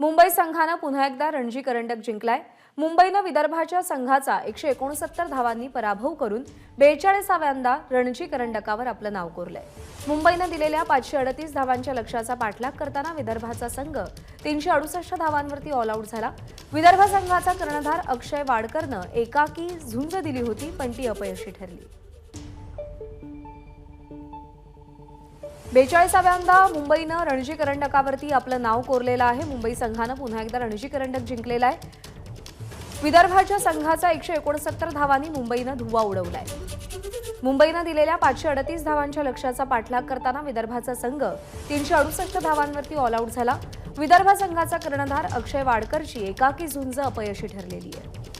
मुंबई संघानं पुन्हा एकदा रणजी करंडक जिंकलाय. मुंबईनं विदर्भाच्या संघाचा एकशे एकोणसत्तर धावांनी पराभव करून बेचाळीसाव्यांदा रणजी करंडकावर आपलं नाव कोरलंय. मुंबईनं दिलेल्या पाचशे अडतीस धावांच्या लक्ष्याचा पाठलाग करताना विदर्भाचा संघ तीनशे अडुसष्ट धावांवरती ऑल आऊट झाला. विदर्भ संघाचा कर्णधार अक्षय वाडकरनं एकाकी झुंज दिली होती पण ती अपयशी ठरली. बेचाळीसाव्यांदा मुंबईनं रणजी करंडकावरती आपलं नाव कोरलेलं आहे. मुंबई संघानं पुन्हा एकदा रणजी करंडक जिंकलेला आहे. विदर्भाच्या संघाचा एकशे एकोणसत्तर धावांनी मुंबईनं धुवा उडवलाय. मुंबईनं दिलेल्या पाचशे अडतीस धावांच्या लक्ष्याचा पाठलाग करताना विदर्भाचा संघ तीनशे अडुसष्ट धावांवरती ऑल आऊट झाला. विदर्भ संघाचा कर्णधार अक्षय वाडकरची एकाकी झुंज अपयशी ठरलेली आहे.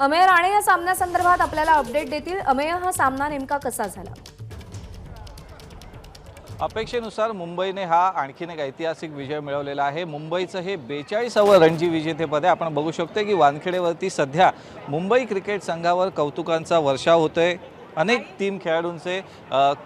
अमेय राणे या सामन्यासंदर्भात आपल्याला अपडेट देतील. अमेय हा सामना नेमका कसा झाला? अपेक्षेनुसार मुंबईने हा आणखीन एक ऐतिहासिक विजय मिळवलेला आहे. मुंबईचं हे बेचाळीसावं रणजी विजेतेपद आहे आपण बघू शकतो की वानखेडेवरती सध्या मुंबई क्रिकेट संघावर कौतुकांचा वर्षाव होतोय. अनेक टीम खेळाडूंचे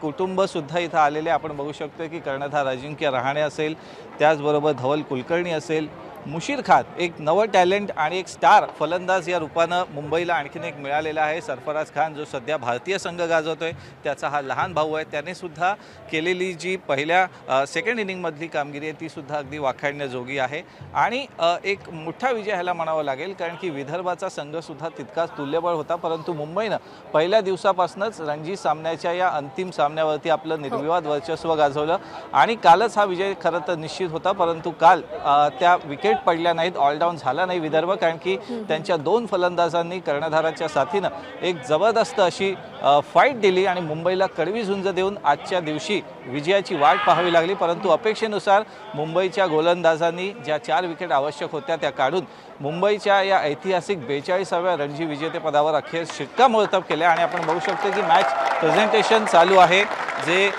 कुटुंबसुद्धा इथं आलेले आपण बघू शकतो की कर्णधार अजिंक्य रहाणे असेल त्याचबरोबर धवल कुलकर्णी असेल मुशीर खान एक नवं टॅलेंट आणि एक स्टार फलंदाज या रूपानं मुंबईला आणखीन एक मिळालेला आहे. सरफराज खान जो सध्या भारतीय संघ गाजवतोय त्याचा हा लहान भाऊ आहे. त्याने सुद्धा केलेली जी पहिल्या सेकंड इनिंगमधली कामगिरी आहे ती सुद्धा अगदी वाखाणण्याजोगी आहे. आणि एक मोठा विजय ह्याला म्हणावा लागेल कारण की विदर्भाचा संघसुद्धा तितकाच तुल्यबळ होता परंतु मुंबईनं पहिल्या दिवसापासूनच रणजी सामन्याच्या या अंतिम सामन्यावरती आपलं निर्विवाद वर्चस्व गाजवलं. आणि कालच हा विजय खरं तर निश्चित होता परंतु काल त्या विकेट पडल्या नाहीत ऑलडाऊन झाला नाही विदर्भ कारण की त्यांच्या दोन फलंदाजांनी कर्णधाराच्या साथीनं एक जबरदस्त अशी फाईट दिली आणि मुंबईला कडवी झुंज देऊन आजच्या दिवशी विजयाची वाट पाहावी लागली. परंतु अपेक्षेनुसार मुंबईच्या गोलंदाजांनी ज्या चार विकेट आवश्यक होत्या त्या काढून मुंबईच्या या ऐतिहासिक बेचाळीसाव्या रणजी विजेतेपदावर अखेर शिक्कामोर्तब केल्या. आणि आपण बघू शकतो की मॅच प्रेझेंटेशन चालू आहे. जे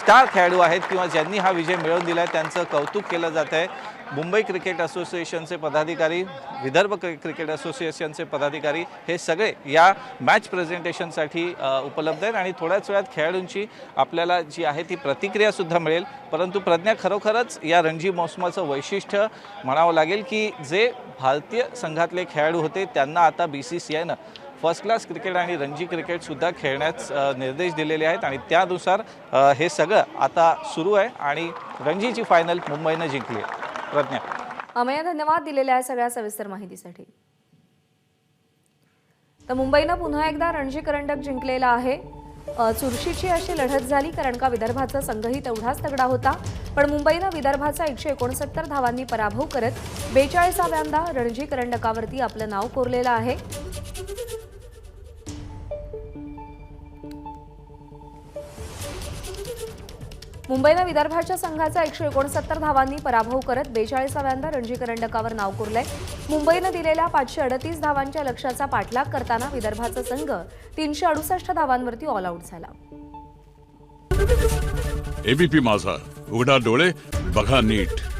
स्टार खेळाडू आहेत किंवा ज्यांनी हा विजय मिळवून दिला आहे त्यांचं कौतुक केलं जात आहे मुंबई क्रिकेट असोसिएशनचे पदाधिकारी विदर्भ क्रिकेट असोसिएशनचे पदाधिकारी हे सगळे या मॅच प्रेझेंटेशनसाठी उपलब्ध आहेत. आणि थोड्याच वेळात खेळाडूंची आपल्याला जी आहे ती प्रतिक्रियासुद्धा मिळेल. परंतु प्रज्ञा खरोखरच या रणजी मोसमाचं वैशिष्ट्य म्हणावं लागेल की जे भारतीय संघातले खेळाडू होते त्यांना आता बी सी सी आयनं फर्स्ट क्लास क्रिकेट आणि रणजी क्रिकेटसुद्धा खेळण्यास निर्देश दिलेले आहेत. आणि त्यानुसार हे सगळं आता सुरू आहे. आणि रणजीची फायनल मुंबईनं जिंकली आहे. प्रज्ञा अमया धन्यवाद दिलेल्या या सगळ्या सविस्तर माहितीसाठी. तर मुंबईनं पुन्हा एकदा रणजी करंडक जिंकलेला आहे. चुरशीची अशी लढत झाली कारण का विदर्भाचा संघही तेवढाच तगडा होता. पण मुंबईनं विदर्भाचा एकशे एकोणसत्तर धावांनी पराभव करत बेचाळीसाव्यांदा रणजी करंडकावरती आपलं नाव कोरलेलं आहे. मुंबईनं विदर्भाच्या संघाचा एकशे एकोणसत्तर धावांनी पराभव करत बेचाळीसाव्यांदा रणजी करंडकावर नाव कोरलंय. मुंबईनं दिलेल्या पाचशे अडतीस धावांच्या लक्ष्याचा पाठलाग करताना विदर्भाचा संघ तीनशे अडुसष्ट धावांवरती ऑल आऊट झाला. एबीपी माझा. उघडा डोळे बघा नीट.